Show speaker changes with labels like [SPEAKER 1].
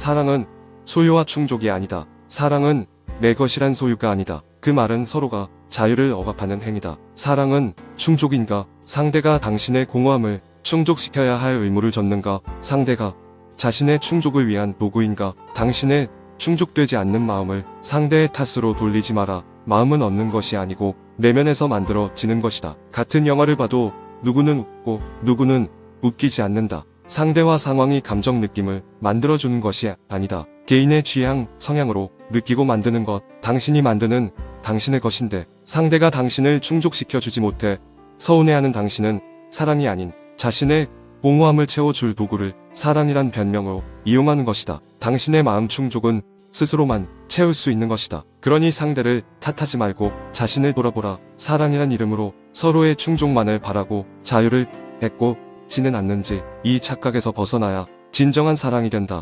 [SPEAKER 1] 사랑은 소유와 충족이 아니다. 사랑은 내 것이란 소유가 아니다. 그 말은 서로가 자유를 억압하는 행위다. 사랑은 충족인가? 상대가 당신의 공허함을 충족시켜야 할 의무를 졌는가? 상대가 자신의 충족을 위한 도구인가? 당신의 충족되지 않는 마음을 상대의 탓으로 돌리지 마라. 마음은 얻는 것이 아니고 내면에서 만들어지는 것이다. 같은 영화를 봐도 누구는 웃고 누구는 웃기지 않는다. 상대와 상황이 감정 느낌을 만들어주는 것이 아니다. 개인의 취향, 성향으로 느끼고 만드는 것, 당신이 만드는 당신의 것인데 상대가 당신을 충족시켜주지 못해 서운해하는 당신은 사랑이 아닌 자신의 공허함을 채워줄 도구를 사랑이란 변명으로 이용하는 것이다. 당신의 마음 충족은 스스로만 채울 수 있는 것이다. 그러니 상대를 탓하지 말고 자신을 돌아보라. 사랑이란 이름으로 서로의 충족만을 바라고 자유를 뱉고 지는 않는지 이 착각에서 벗어나야 진정한 사랑이 된다.